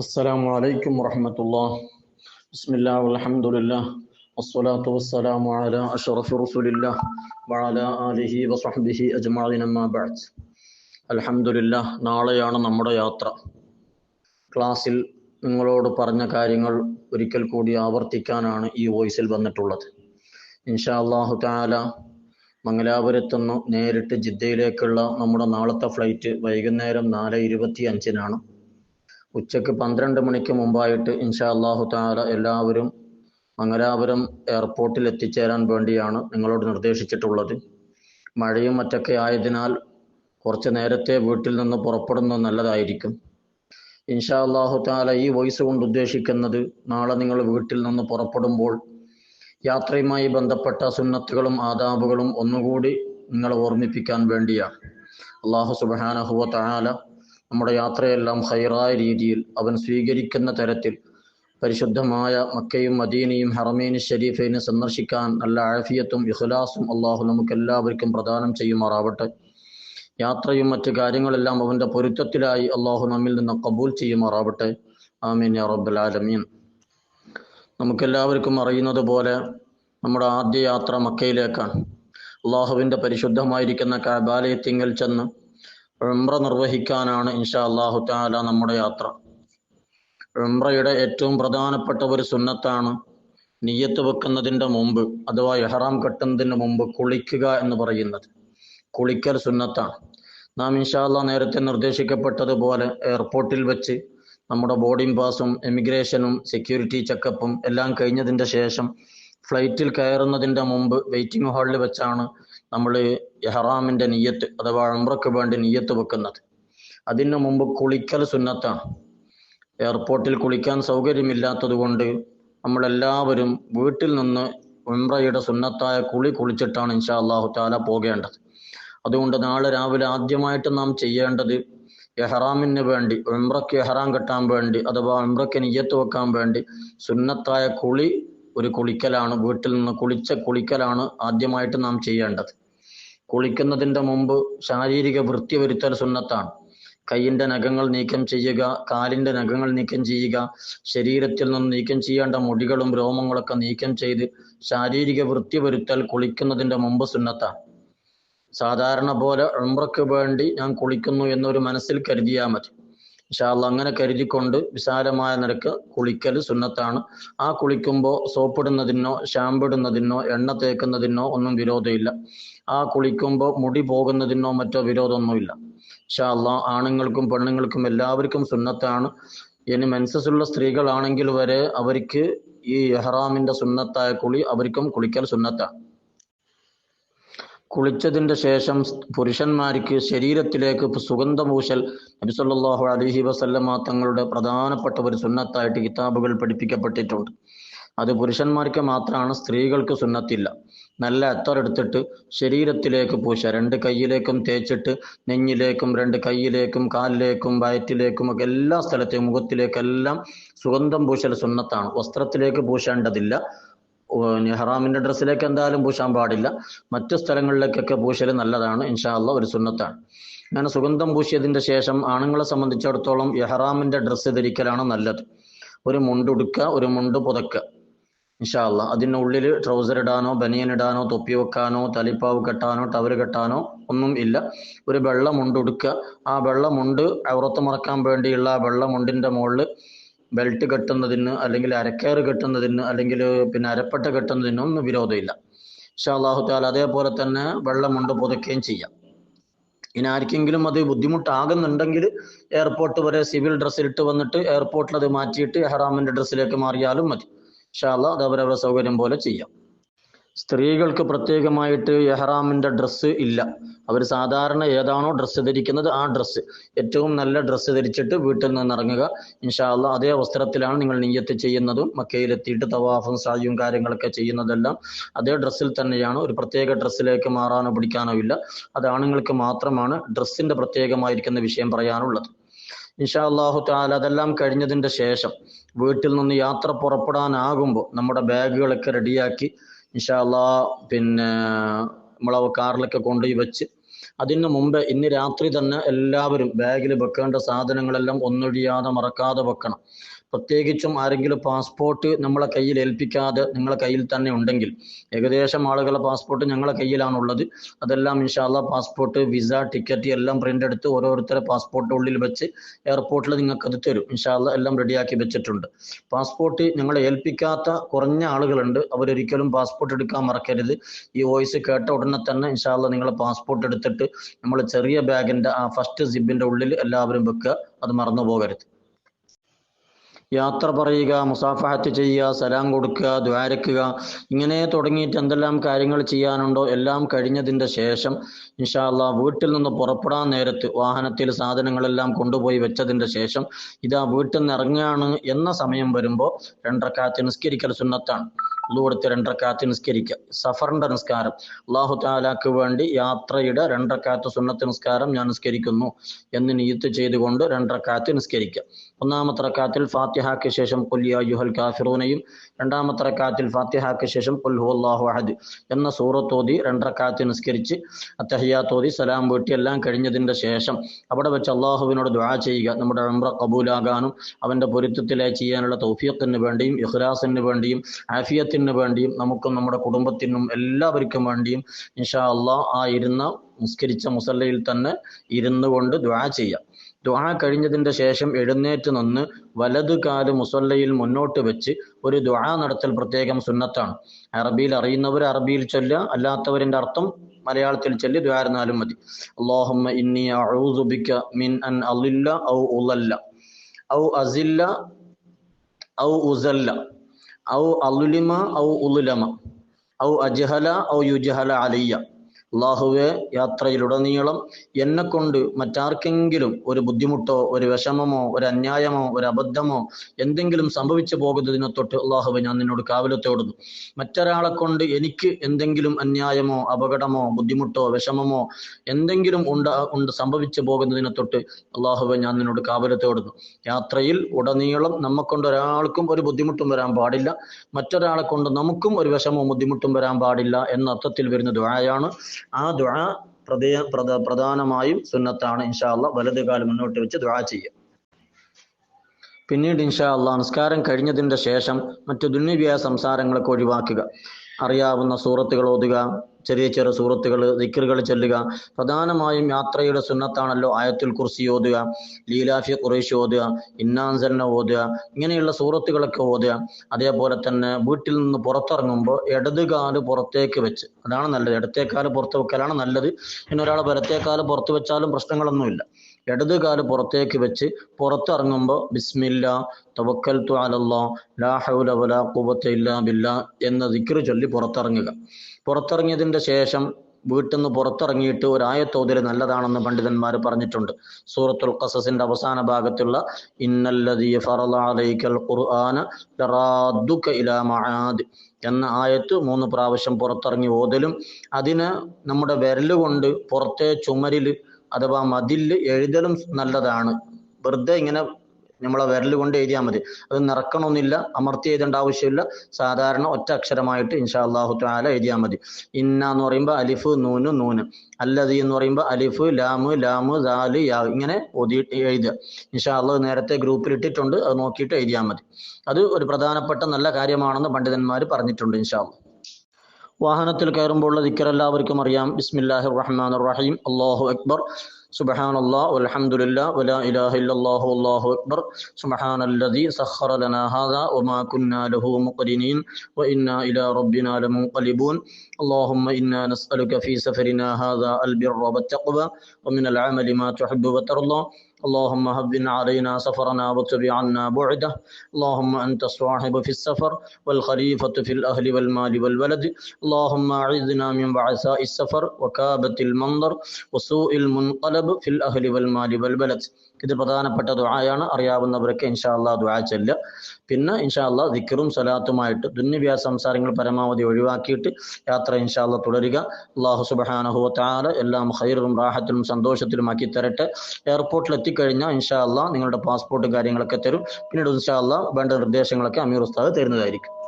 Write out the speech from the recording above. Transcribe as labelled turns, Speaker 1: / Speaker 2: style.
Speaker 1: السلام عليكم ورحمة الله بسم الله والحمد لله والصلاة والسلام على أشرف رسول الله وعلى آله وصحبه أجمعين أما بعد الحمد لله നാളെയാണ് നമ്മുടെ യാത്ര ക്ലാസ്സിൽ നിങ്ങളോട് പറഞ്ഞ കാര്യങ്ങൾ ഒരിക്കൽ കൂടി ആവർത്തിക്കാനാണ് ഈ വോയിസിൽ വന്നിട്ടുള്ളത് ഇൻഷാ അള്ളാഹു താല മംഗലാപുരത്തുനിന്ന് നേരിട്ട് ജിദ്ദയിലേക്കുള്ള നമ്മുടെ നാളത്തെ ഫ്ലൈറ്റ് വൈകുന്നേരം നാല് ഇരുപത്തി അഞ്ചിനാണ് ഉച്ചയ്ക്ക് പന്ത്രണ്ട് മണിക്ക് മുമ്പായിട്ട് ഇൻഷാ അള്ളാഹു താല എല്ലാവരും മംഗലാപുരം എയർപോർട്ടിൽ എത്തിച്ചേരാൻ വേണ്ടിയാണ് നിങ്ങളോട് നിർദ്ദേശിച്ചിട്ടുള്ളത്. മഴയും മറ്റൊക്കെ ആയതിനാൽ കുറച്ച് നേരത്തെ വീട്ടിൽ നിന്ന് പുറപ്പെടുന്നത് നല്ലതായിരിക്കും. ഇൻഷാ അള്ളാഹു താല ഈ വോയിസ് കൊണ്ട് ഉദ്ദേശിക്കുന്നത് നാളെ നിങ്ങൾ വീട്ടിൽ നിന്ന് പുറപ്പെടുമ്പോൾ യാത്രയുമായി ബന്ധപ്പെട്ട സുന്നത്തുകളും ആദാബുകളും ഒന്നുകൂടി നിങ്ങളെ ഓർമ്മിപ്പിക്കാൻ വേണ്ടിയാണ്. അള്ളാഹു സുബാനഹുവ താല നമ്മുടെ യാത്രയെല്ലാം ഹൈറായ രീതിയിൽ അവൻ സ്വീകരിക്കുന്ന തരത്തിൽ പരിശുദ്ധമായ മക്കയും മദീനയും ഹറമീൻ ഷരീഫിനെ സന്ദർശിക്കാൻ നല്ല ആഫിയത്തും ഇഖ്ലാസും അള്ളാഹു നമുക്ക് എല്ലാവർക്കും പ്രദാനം ചെയ്യുമാറാവട്ടെ. യാത്രയും മറ്റു കാര്യങ്ങളെല്ലാം അവന്റെ പൊരുത്തത്തിലായി അള്ളാഹു നമ്മിൽ നിന്ന് കബൂൽ ചെയ്യുമാറാവട്ടെ. ആമീൻ യാ റബ്ബൽ ആലമീൻ. നമുക്കെല്ലാവർക്കും അറിയുന്നത് പോലെ നമ്മുടെ ആദ്യ യാത്ര മക്കയിലേക്കാണ്. അള്ളാഹുവിന്റെ പരിശുദ്ധമായിരിക്കുന്ന കാബാലയത്തിങ്കൽ ചെന്ന് ഉംറ നിർവഹിക്കാനാണ് ഇൻഷാ അള്ളാഹു താല നമ്മുടെ യാത്ര. ഉംറയുടെ ഏറ്റവും പ്രധാനപ്പെട്ട ഒരു സുന്നത്താണ് നീയത്ത് വെക്കുന്നതിന്റെ മുമ്പ് അഥവാ എഹ്റാം കെട്ടുന്നതിന് മുമ്പ് കുളിക്കുക എന്ന് പറയുന്നത്. കുളിക്കൽ സുന്നത്താണ്. നാം ഇൻഷാ അള്ളാഹ് നേരത്തെ നിർദ്ദേശിക്കപ്പെട്ടതുപോലെ എയർപോർട്ടിൽ വെച്ച് നമ്മുടെ ബോർഡിംഗ് പാസും എമിഗ്രേഷനും സെക്യൂരിറ്റി ചെക്കപ്പും എല്ലാം കഴിഞ്ഞതിന്റെ ശേഷം ഫ്ലൈറ്റിൽ കയറുന്നതിന്റെ മുമ്പ് വെയിറ്റിംഗ് ഹാളിൽ വെച്ചാണ് നമ്മൾ എഹ്റാമിന്റെ നിയ്യത്ത് അഥവാ അമ്രക്ക് വേണ്ടി നിയ്യത്ത് വെക്കുന്നത്. അതിനു മുമ്പ് കുളിക്കൽ സുന്നത്താണ്. എയർപോർട്ടിൽ കുളിക്കാൻ സൗകര്യമില്ലാത്തത് കൊണ്ട് നമ്മളെല്ലാവരും വീട്ടിൽ നിന്ന് ഉംറയുടെ സുന്നത്തായ കുളി കുളിച്ചിട്ടാണ് ഇൻഷാ അള്ളാഹു താല പോകേണ്ടത്. അതുകൊണ്ട് നാളെ രാവിലെ ആദ്യമായിട്ട് നാം ചെയ്യേണ്ടത് എഹ്റാമിന് വേണ്ടി ഉംറയ്ക്ക് എഹ്റാം കെട്ടാൻ വേണ്ടി അഥവാ ഉംറയ്ക്ക് നിയ്യത്ത് വെക്കാൻ വേണ്ടി സുന്നത്തായ കുളി ഒരു കുളിക്കലാണ് വീട്ടിൽ നിന്ന് കുളിച്ച കുളിക്കലാണ് ആദ്യമായിട്ട് നാം ചെയ്യേണ്ടത്. കുളിക്കുന്നതിന്റെ മുമ്പ് ശാരീരിക വൃത്തി വരുത്തൽ സുന്നത്താണ്. കൈയിന്റെ നഖങ്ങൾ നീക്കം ചെയ്യുക കാലിന്റെ നഖങ്ങൾ നീക്കം ചെയ്യുക ശരീരത്തിൽ നിന്ന് നീക്കം ചെയ്യേണ്ട മുടികളും രോമങ്ങളൊക്കെ നീക്കം ചെയ്ത് ശാരീരിക വൃത്തി വരുത്തൽ കുളിക്കുന്നതിന്റെ മുമ്പ് സുന്നത്താണ്. സാധാരണ പോലെ ഉംറയ്ക്ക് വേണ്ടി ഞാൻ കുളിക്കുന്നു എന്നൊരു മനസ്സിൽ കരുതിയാൽ മതി. ഇൻഷാല്ല അങ്ങനെ കരുതിക്കൊണ്ട് വിശാലമായ നിരക്ക് കുളിക്കൽ സുന്നത്താണ്. ആ കുളിക്കുമ്പോൾ സോപ്പിടുന്നതിനോ ഷാമ്പിടുന്നതിനോ എണ്ണ തേക്കുന്നതിനോ ഒന്നും വിരോധമില്ല. ആ കുളിക്കുമ്പോൾ മുടി പോകുന്നതിനോ മറ്റോ വിരോധമൊന്നുമില്ല. ഇൻഷാല്ല ആണുങ്ങൾക്കും പെണ്ണുങ്ങൾക്കും എല്ലാവർക്കും സുന്നത്താണ്. ഇനി മെൻസസ് ഉള്ള സ്ത്രീകളാണെങ്കിൽ വരെ അവർക്ക് ഈ എഹ്റാമിന്റെ സുന്നത്തായ കുളി അവർക്കും കുളിക്കൽ സുന്നത്താണ്. കുളിച്ചതിന്റെ ശേഷം പുരുഷന്മാർക്ക് ശരീരത്തിലേക്ക് സുഗന്ധപൂശൽ നബിസല്ലാഹു അലഹി വസല്ലമ തങ്ങളുടെ പ്രധാനപ്പെട്ട ഒരു സുന്നത്തായിട്ട് കിതാബുകൾ പഠിപ്പിക്കപ്പെട്ടിട്ടുണ്ട്. അത് പുരുഷന്മാർക്ക് മാത്രമാണ് സ്ത്രീകൾക്ക് സുന്നത്തില്ല. നല്ല അത്തറെടുത്തിട്ട് ശരീരത്തിലേക്ക് പൂശ. രണ്ട് കൈയിലേക്കും തേച്ചിട്ട് നെഞ്ഞിലേക്കും രണ്ട് കൈയിലേക്കും കാലിലേക്കും വയറ്റിലേക്കും ഒക്കെ എല്ലാ സ്ഥലത്തെയും മുഖത്തിലേക്കെല്ലാം സുഗന്ധം പൂശൽ സുന്നത്താണ്. വസ്ത്രത്തിലേക്ക് പൂശേണ്ടതില്ല. ഹറാമിന്റെ ഡ്രസ്സിലേക്ക് എന്തായാലും പൂശാൻ പാടില്ല. മറ്റു സ്ഥലങ്ങളിലേക്കൊക്കെ പൂശൽ നല്ലതാണ്. ഇൻഷാല്ല ഒരു സുന്നത്താണ്. അങ്ങനെ സുഗന്ധം പൂശിയതിന്റെ ശേഷം ആണുങ്ങളെ സംബന്ധിച്ചിടത്തോളം എഹ്റാമിന്റെ ഡ്രസ്സ് ധരിക്കലാണ് നല്ലത്. ഒരു മുണ്ടുടുക്കുക ഒരു മുണ്ട് പുതക്കുക. ഇൻഷാല്ല അതിനുള്ളിൽ ട്രൗസർ ഇടാനോ ബനിയൻ ഇടാനോ തൊപ്പി വെക്കാനോ തലിപ്പാവ് കെട്ടാനോ ടവർ കെട്ടാനോ ഒന്നും ഇല്ല. ഒരു വെള്ള മുണ്ടുടുക്കുക ആ വെള്ളമുണ്ട് ഔറത്ത് മറക്കാൻ വേണ്ടിയുള്ള ആ വെള്ള മുണ്ടിന്റെ മുകളിൽ ബെൽറ്റ് കെട്ടുന്നതിന് അല്ലെങ്കിൽ അരക്കേറ് കെട്ടുന്നതിന് അല്ലെങ്കിൽ പിന്നെ അരപ്പട്ട കെട്ടുന്നതിന് ഒന്നും വിരോധമില്ല. ഇൻഷാ അള്ളാഹു താല അതേപോലെ തന്നെ വെള്ളം കൊണ്ട് പുതയ്ക്കുകയും ചെയ്യാം. ഇനി ആർക്കെങ്കിലും അത് ബുദ്ധിമുട്ടാകുന്നുണ്ടെങ്കിൽ എയർപോർട്ട് വരെ സിവിൽ ഡ്രസ്സിൽ ഇട്ട് വന്നിട്ട് എയർപോർട്ടിൽ അത് മാറ്റിയിട്ട് എഹ്റാമിന്റെ ഡ്രസ്സിലേക്ക് മാറിയാലും മതി. പക്ഷേ അത് അവരവരുടെ സൗകര്യം പോലെ ചെയ്യാം. സ്ത്രീകൾക്ക് പ്രത്യേകമായിട്ട് എഹ്റാമിന്റെ ഡ്രസ്സ് ഇല്ല. അവർ സാധാരണ ഏതാണോ ഡ്രസ്സ് ധരിക്കുന്നത് ആ ഡ്രസ്സ് ഏറ്റവും നല്ല ഡ്രസ്സ് ധരിച്ചിട്ട് വീട്ടിൽ നിന്ന് ഇറങ്ങുക ഇൻഷാല്ല അതേ വസ്ത്രത്തിലാണ് നിങ്ങൾ നെയ്യത്ത് ചെയ്യുന്നതും മക്കയിലെത്തിയിട്ട് തവാഫും സായും കാര്യങ്ങളൊക്കെ ചെയ്യുന്നതെല്ലാം അതേ ഡ്രസ്സിൽ തന്നെയാണ്. ഒരു പ്രത്യേക ഡ്രസ്സിലേക്ക് മാറാനോ പിടിക്കാനോ ഇല്ല. അത് ആണുങ്ങൾക്ക് മാത്രമാണ് ഡ്രസ്സിന്റെ പ്രത്യേകമായിരിക്കുന്ന വിഷയം പറയാനുള്ളത്. ഇൻഷാ അള്ളാഹു താല അതെല്ലാം കഴിഞ്ഞതിന്റെ ശേഷം വീട്ടിൽ നിന്ന് യാത്ര പുറപ്പെടാനാകുമ്പോൾ നമ്മുടെ ബാഗുകളൊക്കെ റെഡിയാക്കി ഇൻഷാല്ലാ പിന്നെ നമ്മളെ കാറിലൊക്കെ കൊണ്ടുപോയി വെച്ച് അതിന് മുമ്പ് ഇന്ന് രാത്രി തന്നെ എല്ലാവരും ബാഗിൽ വെക്കേണ്ട സാധനങ്ങളെല്ലാം ഒന്നൊഴിയാതെ മറക്കാതെ വെക്കണം. പ്രത്യേകിച്ചും ആരെങ്കിലും പാസ്പോർട്ട് നമ്മളെ കയ്യിൽ ഏൽപ്പിക്കാതെ നിങ്ങളെ കയ്യിൽ തന്നെ ഉണ്ടെങ്കിൽ ഏകദേശം ആളുകളുടെ പാസ്പോർട്ട് ഞങ്ങളെ കയ്യിലാണുള്ളത്. അതെല്ലാം ഇൻഷാല്ല പാസ്പോർട്ട് വിസ ടിക്കറ്റ് എല്ലാം പ്രിന്റ് എടുത്ത് ഓരോരുത്തരെ പാസ്പോർട്ട് ഉള്ളിൽ വെച്ച് എയർപോർട്ടിൽ നിങ്ങൾക്ക് അത് തരും. ഇൻഷാല്ല എല്ലാം റെഡിയാക്കി വെച്ചിട്ടുണ്ട്. പാസ്പോർട്ട് ഞങ്ങളെ ഏൽപ്പിക്കാത്ത കുറഞ്ഞ ആളുകളുണ്ട്. അവരൊരിക്കലും പാസ്പോർട്ട് എടുക്കാൻ മറക്കരുത്. ഈ വോയിസ് കേട്ട ഉടനെ തന്നെ ഇൻഷാല്ല നിങ്ങൾ പാസ്പോർട്ട് എടുത്തിട്ട് നമ്മൾ ചെറിയ ബാഗിന്റെ ആ ഫസ്റ്റ് സിബിന്റെ ഉള്ളിൽ എല്ലാവരും വെക്കുക. അത് മറന്നു പോകരുത് യാത്ര പറയുക മുസാഫഹത്ത് ചെയ്യുക സലാം കൊടുക്കുക ദ്വാരക്കുക ഇങ്ങനെ തുടങ്ങിയിട്ട് എന്തെല്ലാം കാര്യങ്ങൾ ചെയ്യാനുണ്ടോ എല്ലാം കഴിഞ്ഞതിന്റെ ശേഷം ഇൻഷാല്ല വീട്ടിൽ നിന്ന് പുറപ്പെടാൻ നേരത്ത് വാഹനത്തിൽ സാധനങ്ങളെല്ലാം കൊണ്ടുപോയി വെച്ചതിന്റെ ശേഷം ഇതാ വീട്ടിൽ നിന്ന് ഇറങ്ങുകയാണ് എന്ന സമയം വരുമ്പോൾ രണ്ടരക്കാലത്ത് നിസ്കരിക്കൽ സുന്നത്താണ്. ഉള്ളുകൊടുത്ത് രണ്ടക്കാത്ത് നിസ്കരിക്കുക. സഫറിന്റെ നിസ്കാരം. അള്ളാഹു താലാക്ക് വേണ്ടി യാത്രയുടെ രണ്ടക്കാത്ത് സുന്നത്ത് നിസ്കാരം ഞാൻ നിസ്കരിക്കുന്നു എന്ന് നീയത്ത് ചെയ്തുകൊണ്ട് രണ്ടക്കാത്ത് നിസ്കരിക്കുക. ഒന്നാമത്തെ റക്കാത്തിൽ ഫാത്തിഹാക്ക് ശേഷം കൊല്ലിയ യുഹൽ കാഫിറൂനയും രണ്ടാമത്തെ റക്കാത്തിൽ ഫാത്തിഹാക്ക് ശേഷം കൊൽഹു അള്ളാഹു അഹദ് എന്ന സൂറത്തോതി രണ്ടരക്കാലത്ത് നിസ്കരിച്ച് അത്തഹിയാത്തോതി സലാം വീട്ടി എല്ലാം കഴിഞ്ഞതിന്റെ ശേഷം അവിടെ വെച്ച് അള്ളാഹുവിനോട് ദുആ ചെയ്യുക. നമ്മുടെ ഉംറ കബൂലാകാനും അവന്റെ പൊരുത്തത്തിലായി ചെയ്യാനുള്ള തൗഫീഖിന് വേണ്ടിയും ഇഖ്ലാസിന് വേണ്ടിയും ആഫിയത്തിന് വേണ്ടിയും നമുക്കും നമ്മുടെ കുടുംബത്തിനും എല്ലാവർക്കും വേണ്ടിയും ഇൻഷാ അള്ളാഹ് ആയിരുന്ന നിസ്കരിച്ച മുസല്ലയിൽ തന്നെ ഇരുന്നു കൊണ്ട് ദ്വാ ചെയ്യാം. ദ്വാ കഴിഞ്ഞതിന്റെ ശേഷം എഴുന്നേറ്റ് നിന്ന് വലതു കാൽ മുസല്ലയിൽ മുന്നോട്ട് വെച്ച് ഒരു ദ്വാ നടത്തൽ പ്രത്യേകം സുന്നത്താണ്. അറബിയിൽ അറിയുന്നവർ അറബിയിൽ ചൊല്ല അല്ലാത്തവരിന്റെ അർത്ഥം മലയാളത്തിൽ ചൊല്ലി ദ്വാരുന്നാലും മതി. അള്ളാഹുമ്മ ഇന്നി അഊദു ബിക മിൻ അൻ അലില്ല ഔ ഉലല്ല ഔ അസില്ല ഔ ഉസല്ല. ഔ അലുലിമ ഔ ഉലുലമ. ഔ അജ്ഹല ഔ യുജ്ഹല അലയ്യ. അള്ളാഹുവെ യാത്രയിലുടനീളം എന്നെ കൊണ്ട് മറ്റാർക്കെങ്കിലും ഒരു ബുദ്ധിമുട്ടോ ഒരു വിഷമമോ ഒരു അന്യായമോ ഒരു അബദ്ധമോ എന്തെങ്കിലും സംഭവിച്ചു പോകുന്നതിനെ തൊട്ട് അള്ളാഹുവെ ഞാൻ നിന്നോട് കാവലത്തോടുന്നു. മറ്റൊരാളെ കൊണ്ട് എനിക്ക് എന്തെങ്കിലും അന്യായമോ അപകടമോ ബുദ്ധിമുട്ടോ വിഷമമോ എന്തെങ്കിലും ഉണ്ട് ഉണ്ട് സംഭവിച്ചു പോകുന്നതിനെ തൊട്ട് അള്ളാഹുവെ ഞാൻ നിന്നോട് കാവലത്തോടുന്നു. യാത്രയിൽ ഉടനീളം നമ്മക്കൊണ്ട് ഒരാൾക്കും ഒരു ബുദ്ധിമുട്ടും വരാൻ പാടില്ല. മറ്റൊരാളെ കൊണ്ട് നമുക്കും ഒരു വിഷമവും ബുദ്ധിമുട്ടും വരാൻ പാടില്ല എന്ന അർത്ഥത്തിൽ വരുന്ന ദുആയാണ് ആ ദുആ പ്രദേ പ്രധ പ്രധാനമായും സുന്നത്താണ്. ഇൻഷാ അള്ളാ വലത് കാലം മുന്നോട്ട് വെച്ച് ദുആ ചെയ്യുക പിന്നീട് ഇൻഷാ അള്ളാഹ് നിസ്കാരം കഴിഞ്ഞതിന്റെ ശേഷം മറ്റു ദുന്യവ്യായ സംസാരങ്ങളൊക്കെ ഒഴിവാക്കുക. അറിയാവുന്ന സൂറത്തുകൾ ഓതുക ചെറിയ ചെറിയ സൂറത്തുകൾ ദിക്കറുകൾ ചൊല്ലുക. പ്രധാനമായും യാത്രയുടെ സുന്നത്താണല്ലോ ആയത്തുൽ കുർസി ഓതുക ലീലാഫി കുറേശ് ഓതുക ഇന്നാൻസലിനെ ഓതുക ഇങ്ങനെയുള്ള സൂറത്തുകളൊക്കെ ഓതുക. അതേപോലെ തന്നെ വീട്ടിൽ നിന്ന് പുറത്തിറങ്ങുമ്പോൾ ഇടതുകാൽ പുറത്തേക്ക് വെച്ച് അതാണ് നല്ലത്. ഇടത്തേക്കാൽ പുറത്ത് വെക്കലാണ് നല്ലത്. പിന്നെ ഒരാൾ വലത്തേക്കാൽ പുറത്ത് വെച്ചാലും പ്രശ്നങ്ങളൊന്നുമില്ല. ഇടത് കാൽ പുറത്തേക്ക് വെച്ച് പുറത്തിറങ്ങുമ്പോൾ ബിസ്മില്ല തവക്കൽ അലല്ലാ ലാ ഹൗല വലാ ഇല്ലാ ബില്ലാ എന്ന ദിക്ർ ചൊല്ലി പുറത്തിറങ്ങുക. പുറത്തിറങ്ങിയതിന്റെ ശേഷം വീട്ടിൽ നിന്ന് പുറത്തിറങ്ങിയിട്ട് ഒരു ആയത്തോതിൽ നല്ലതാണെന്ന് പണ്ഡിതന്മാർ പറഞ്ഞിട്ടുണ്ട്. സൂറത്തുൽ ഖസസിന്റെ അവസാന ഭാഗത്തുള്ള ഇന്നല്ലദീ ഫറള അലൈക്കൽ ഖുർആന ലറാദ്ദുക ഇലാ മആദ് എന്ന ആയത്ത് മൂന്ന് പ്രാവശ്യം പുറത്തിറങ്ങി ഓതലും അതിന് നമ്മുടെ വിരലുകൊണ്ട് പുറത്തെ ചുമരിൽ അഥവാ മതിൽ എഴുതലും നല്ലതാണ്. വെറുതെ ഇങ്ങനെ നമ്മളെ വിരൽ കൊണ്ട് എഴുതിയാൽ മതി. അത് നിറക്കണമെന്നില്ല അമർത്തി എഴുതേണ്ട ആവശ്യമില്ല. സാധാരണ ഒറ്റ അക്ഷരമായിട്ട് ഇൻഷാ അള്ളാഹു താല എഴുതിയാൽ മതി. ഇന്ന എന്ന് പറയുമ്പോൾ അലിഫ് നൂന് നൂന്. അല്ലതി എന്ന് പറയുമ്പോൾ അലിഫ് ലാമ് ലാമ് ദാൽ യാ ഇങ്ങനെ ഒതി എഴുതുക. ഇൻഷാ അള്ളാഹ് നേരത്തെ ഗ്രൂപ്പിൽ ഇട്ടിട്ടുണ്ട് അത് നോക്കിയിട്ട് എഴുതിയാൽ മതി. അത് ഒരു പ്രധാനപ്പെട്ട നല്ല കാര്യമാണെന്ന് പണ്ഡിതന്മാർ പറഞ്ഞിട്ടുണ്ട് ഇൻഷാ അള്ളാഹ് വാഹനത്തിൽ കയറുമ്പോൾ ഉള്ള ദിക്കർ എല്ലാവർക്കും അറിയാം ബിസ്മില്ലാഹി റഹ്മാൻ റഹീം അള്ളാഹു അക്ബർ سبحان الله والحمد لله ولا إله إلا الله والله أكبر سبحان الذي سخر لنا هذا وما كنا له مقرنين وإنا إلى ربنا لمنقلبون اللهم إنا نسألك في سفرنا هذا البر والتقوى ومن العمل ما تحب وترضى اللهم هبن علينا سفرنا واتبع عنا بعده. اللهم أنت الصاحب في السفر والخليفة في الأهل والمال والولد. اللهم أعذنا من بعثاء السفر وكابة المنظر وسوء المنقلب في الأهل والمال والبلد ഇത് പ്രധാനപ്പെട്ട ദുആയാണ്. അറിയാവുന്നവരൊക്കെ ഇൻഷാ അള്ളാഹ് ദുആ ചെല്ലുക. പിന്നെ ഇൻഷാ അള്ളാഹ് ദിക്കറും സലാത്തുമായിട്ട് ദുന്യവ്യാ സംസാരങ്ങൾ പരമാവധി ഒഴിവാക്കിയിട്ട് യാത്ര ഇൻഷാ അള്ളാഹ് തുടരുക. അള്ളാഹു സുബ്ഹാനഹു വതആല എല്ലാം ഖൈറും റാഹത്തിലും സന്തോഷത്തിലുമാക്കി തരട്ടെ. എയർപോർട്ടിൽ എത്തിക്കഴിഞ്ഞാൽ ഇൻഷാ അള്ളാഹ് നിങ്ങളുടെ പാസ്പോർട്ട് കാര്യങ്ങളൊക്കെ തരും. പിന്നീട് ഇൻഷാ അള്ളാഹ് വേണ്ട നിർദ്ദേശങ്ങളൊക്കെ അമീർ ഉസ്താദ് തരുന്നതായിരിക്കും.